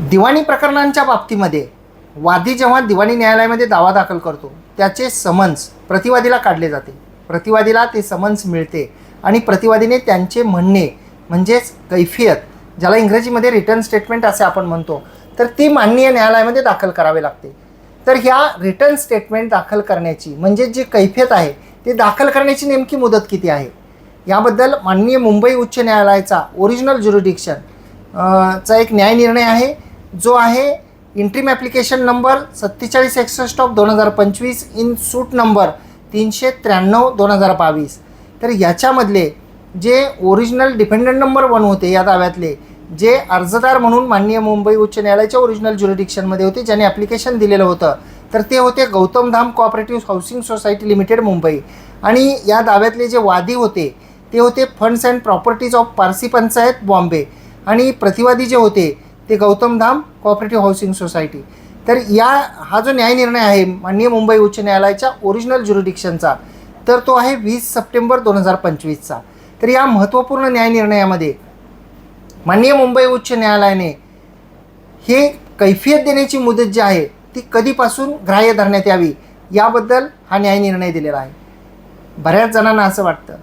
दिवाणी प्रकरणांच्या बाबतीमध्ये वादी जेव्हा दिवाणी न्यायालयामध्ये दावा दाखल करतो त्याचे समन्स प्रतिवादीला काढले जाते. प्रतिवादीला ते समन्स मिळते आणि प्रतिवादीने त्यांचे म्हणणे म्हणजेच कैफियत ज्याला इंग्रजीमध्ये रिटर्न स्टेटमेंट असे आपण म्हणतो तर ती माननीय न्यायालयामध्ये दाखल करावे लागते. तर ह्या रिटर्न स्टेटमेंट दाखल करण्याची म्हणजे जी कैफियत आहे ती दाखल करण्याची नेमकी मुदत किती आहे? याबद्दल माननीय मुंबई उच्च न्यायालयाचा ओरिजिनल ज्युरिडिक्शन चा एक न्यायनिर्णय आहे. जो आहे इंट्रीम ॲप्लिकेशन नंबर सत्तेचाळीस एकसष्ट ऑफ दोन हजार पंचवीस इन सूट नंबर तीनशे त्र्याण्णव दोन हजार बावीस. तर याच्यामधले जे ओरिजिनल डिपेंडंट नंबर वन होते या दाव्यातले जे अर्जदार म्हणून माननीय मुंबई उच्च न्यायालयाच्या ओरिजिनल ज्युरिडिक्शनमध्ये होते ज्याने ॲप्लिकेशन दिलेलं होतं तर ते होते Gautam Dham cooperative housing society limited Mumbai. आणि या दाव्यातले जे वादी होते ते होते funds and properties of Parsi panchayat Bombay आणि प्रतिवादी जे होते ते गौतम धाम हाऊसिंग सोसायटी तर या हा जो न्यायनिर्णय आहे माननीय मुंबई उच्च न्यायालयाच्या ओरिजिनल ज्युरिडिक्शनचा तर तो आहे वीस सप्टेंबर दोन हजार पंचवीसचा. तर या महत्त्वपूर्ण न्यायनिर्णयामध्ये माननीय मुंबई उच्च न्यायालयाने हे कैफियत देण्याची मुदत जी आहे ती कधीपासून ग्राह्य धरण्यात यावी याबद्दल हा न्यायनिर्णय दिलेला आहे. बऱ्याच जणांना असं वाटतं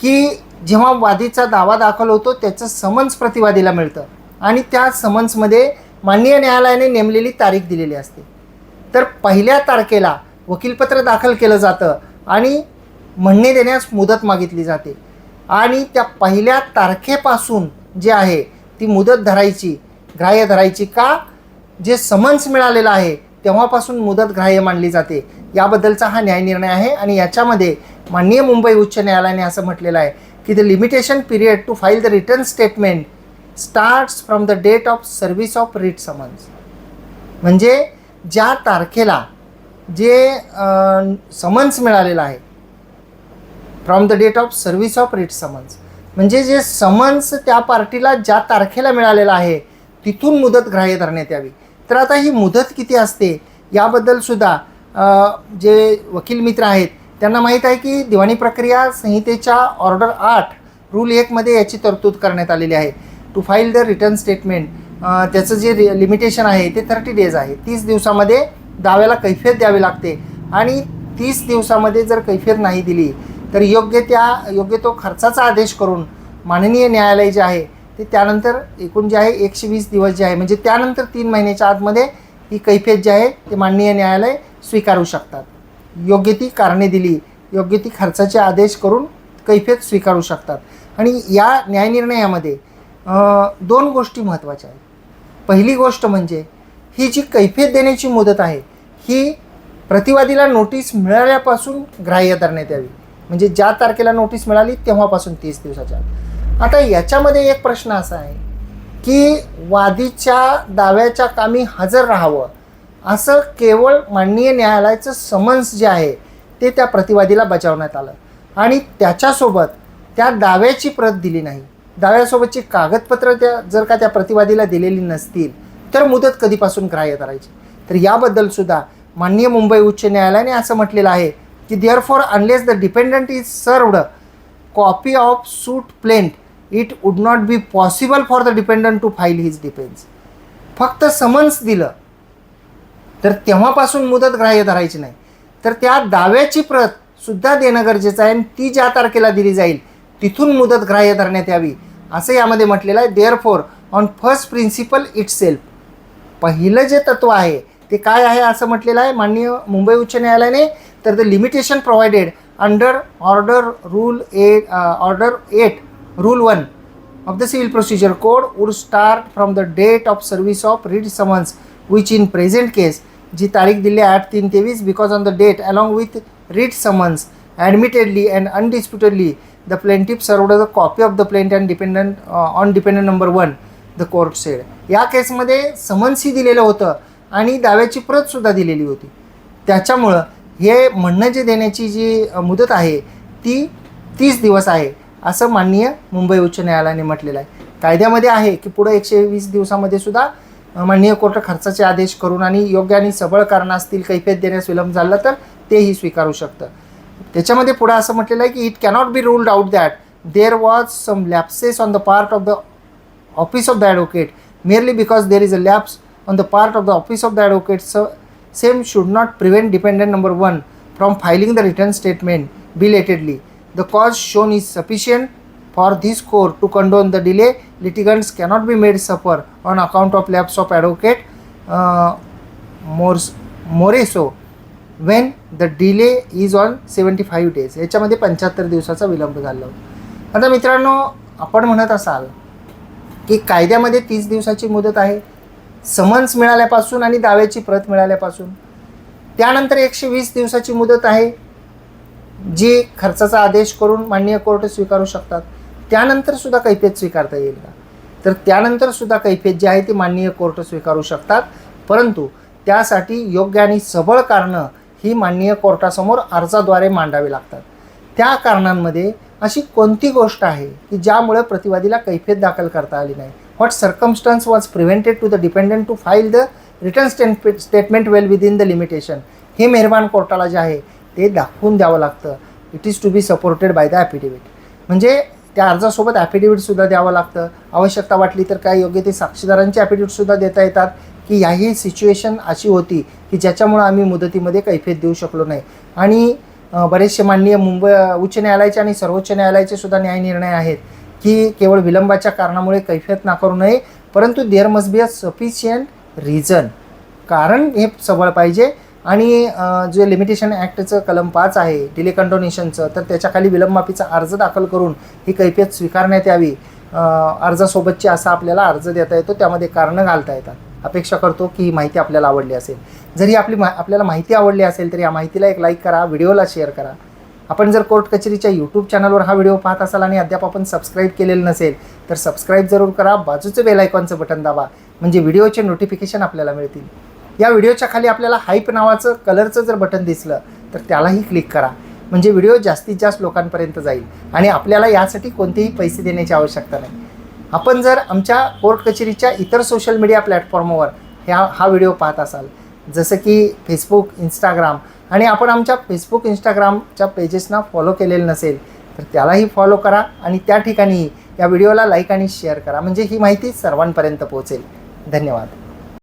की जेव्हा वादीचा दावा दाखल होतो त्याचं समन्स प्रतिवादीला मिळतं. आणि त्या समन्समध्ये माननीय न्यायालयाने नेमलेली तारीख दिलेली असते. तर पहिल्या तारखेला वकीलपत्र दाखल केलं जातं आणि म्हणणे देण्यास मुदत मागितली जाते. आणि त्या पहिल्या तारखेपासून जे आहे ती मुदत धरायची ग्राह्य धरायची का? जे समन्स मिळालेलं आहे तेव्हापासून मुदत ग्राह्य मानली जाते. याबद्दलचा हा न्यायनिर्णय आहे आणि याच्यामध्ये माननीय मुंबई उच्च न्यायालयाने असं म्हटलेलं आहे की the limitation period to file the return statement starts from the date of service of writ summons म्हणजे ज्या तारखेला जे समन्स मिळालेलं आहे from the date of service of writ summons म्हणजे जे समन्स त्या पार्टीला ज्या तारखेला मिळालेलं आहे तिथून मुदत ग्राह्य धरण्यात यावी. तर आता ही मुदत किती असते याबद्दलसुद्धा जे वकील मित्र आहेत त्यांना माहीत आहे की दिवाणी प्रक्रिया संहितेच्या ऑर्डर आठ रूल एकमध्ये याची तरतूद करण्यात आलेली आहे. To file the return statement त्याचं जे लिमिटेशन आहे ते थर्टी डेज आहे. तीस दिवसामध्ये दाव्याला कैफियत द्यावी लागते. आणि तीस दिवसामध्ये जर कैफियत नाही दिली तर योग्य त्या योग्य तो खर्चाचा आदेश करून माननीय न्यायालय जे आहे ते त्यानंतर एकूण जे आहे एकशे वीस दिवस जे आहे म्हणजे त्यानंतर तीन महिन्याच्या आतमध्ये ही कैफियत जी आहे ते माननीय न्यायालय स्वीकारू शकतात. योग्य ती कारणे दिली योग्य ती खर्चाचे आदेश करून कैफियत स्वीकारू शकतात. आणि या न्यायनिर्णयामध्ये दोन गोष्टी महत्त्वाच्या आहेत. पहिली गोष्ट म्हणजे ही जी कैफियत देण्याची मुदत आहे ही प्रतिवादीला नोटीस मिळाल्यापासून ग्राह्य धरण्यात यावी. म्हणजे ज्या तारखेला नोटीस मिळाली तेव्हापासून तीस दिवसाच्या आता याच्यामध्ये एक प्रश्न असा आहे की वादीच्या दाव्याच्या कामी हजर राहावं असं केवळ माननीय न्यायालयाचं समन्स जे आहे ते त्या प्रतिवादीला बजावण्यात आलं. आणि त्याच्यासोबत त्या दाव्याची प्रत दिली नाही. दाव्यासोबतची कागदपत्र त्या जर का त्या प्रतिवादीला दिलेली नसतील तर मुदत कधीपासून ग्राह्य धरायची? तर याबद्दल सुद्धा माननीय मुंबई उच्च न्यायालयाने असं म्हटलेलं आहे की therefore unless the defendant is served copy of suit plaint it would not be possible for the defendant to file his defence फक्त समन्स दिलं तर तेव्हापासून मुदत ग्राह्य धरायची नाही. तर त्या दाव्याची प्रत सुद्धा देणं गरजेचं आहे आणि ती ज्या तारखेला दिली जाईल तिथून मुदत ग्राह्य धरण्यात यावी असं यामध्ये म्हटलेलं आहे. Therefore on first principle itself पहिलं जे तत्व आहे ते काय आहे असं म्हटलेलं आहे? माननीय मुंबई उच्च न्यायालयाने तर the limitation provided under order rule eight order eight rule one of the civil procedure code would start from the date of service of writ summons which in present case जी तारीख दिली आहे आठ तीन तेवीस because on the date along with writ summons admittedly and undisputedly the plaintiff a the copy of the and and defendant on defendant number one the court said या केसमध्ये समन्सही दिलेलं होतं आणि दाव्याची प्रतसुद्धा दिलेली होती. त्याच्यामुळं हे म्हणणं जे देण्याची जी मुदत आहे ती तीस दिवस आहे असं माननीय मुंबई उच्च न्यायालयाने म्हटलेलं आहे. कायद्यामध्ये आहे की पुढं एकशे वीस दिवसामध्ये सुद्धा माननीय कोर्ट खर्चाचे आदेश करून आणि योग्य आणि सबळ कारण असतील कैफियत देण्यास विलंब झाला तर तेही स्वीकारू शकतं. त्याच्यामध्ये पुढं असं म्हटलेलं आहे की it cannot be ruled out that there was some lapses on the part of the office of the advocate merely because there is a lapse on the part of the office of the advocate so same should not prevent dependent number 1 from filing the return statement belatedly the cause shown is sufficient for this court to condone the delay litigants cannot be made suffer on account of lapse of advocate uh, Mors- moreso when the delay is on seventy five days याच्यामध्ये पंच्याहत्तर दिवसाचा विलंब झाला. आता मित्रांनो आपण म्हणत असाल की कायद्यामध्ये तीस दिवसाची मुदत आहे. समन्स मिळाल्यापासून आणि दाव्याची प्रत मिळाल्यापासून. त्यानंतर एकशे वीस दिवसाची मुदत आहे जी खर्चाचा आदेश करून माननीय कोर्ट स्वीकारू शकतात. त्यानंतर सुद्धा कैफियत स्वीकारता येईल का? तर त्यानंतर सुद्धा कैफियत जी आहे ती माननीय कोर्ट स्वीकारू शकतात. परंतु त्यासाठी योग्य आणि सबळ कारणं ही माननीय कोर्टासमोर अर्जाद्वारे मांडावी लागतात. त्या कारणांमध्ये अशी कोणती गोष्ट आहे की ज्यामुळे प्रतिवादीला कैफियत दाखल करता आली नाही? What circumstance was prevented to the defendant to file the return state statement well within the limitation हे मेहरबान कोर्टाला जे आहे ते दाखवून द्यावं लागतं. It is to be supported by the affidavit म्हणजे त्या अर्जासोबत ॲफिडेव्हिटसुद्धा द्यावं लागतं. आवश्यकता वाटली तर काय योग्य ते साक्षीदारांचे ॲफिडेव्हिटसुद्धा देता येतात की याही सिच्युएशन अशी होती की ज्याच्यामुळं आम्ही मुदतीमध्ये कैफियत देऊ शकलो नाही. आणि बरेचसे माननीय मुंबई उच्च न्यायालयाचे आणि सर्वोच्च न्यायालयाचे सुद्धा न्याय निर्णय आहेत की केवळ विलंबाच्या कारणामुळे कैफियत नाकारू नये परंतु there must be a sufficient reason कारण हे सबळ पाहिजे आणि जे लिमिटेशन ॲक्टचं कलम पाच आहे डिले कंडोनेशनचं तर त्याच्याखाली विलंबमाफीचा अर्ज दाखल करून ही कैफियत स्वीकारण्यात यावी. अर्जासोबतची असा आपल्याला अर्ज देता येतो त्यामध्ये कारणं घालता येतात. अपेक्षा करतो की ही माहिती आपल्याला आवडली असेल. जरी आपली मा आपल्याला माहिती आवडली असेल तर या माहितीला एक लाईक करा व्हिडिओला शेअर करा. आपण जर कोर्ट कचेरीच्या यूट्यूब चॅनलवर हा व्हिडिओ पाहत असाल आणि अद्याप आपण सबस्क्राईब केलेलं नसेल तर सबस्क्राईब जरूर करा. बाजूचं बेल आयकॉनचं बटन दाबा म्हणजे व्हिडिओचे नोटिफिकेशन आपल्याला मिळतील. या व्हिडिओच्या खाली आपल्याला हाईप नावाचं कलरचं जर बटन दिसलं तर त्यालाही क्लिक करा. म्हणजे व्हिडिओ जास्तीत जास्त लोकांपर्यंत जाईल. आणि आपल्याला यासाठी कोणतेही पैसे देण्याची आवश्यकता नाही. आपण जर आमच्या कोर्ट कचेरीच्या इतर सोशल मीडिया प्लॅटफॉर्मवर ह्या हा व्हिडिओ पाहत असाल जसं की फेसबुक इंस्टाग्राम आणि आपण आमच्या फेसबुक इंस्टाग्रामच्या पेजेसना फॉलो केलेलं नसेल तर त्यालाही फॉलो करा आणि त्या ठिकाणी या व्हिडिओला लाईक आणि शेअर करा. म्हणजे ही माहिती सर्वांपर्यंत पोहोचेल. धन्यवाद.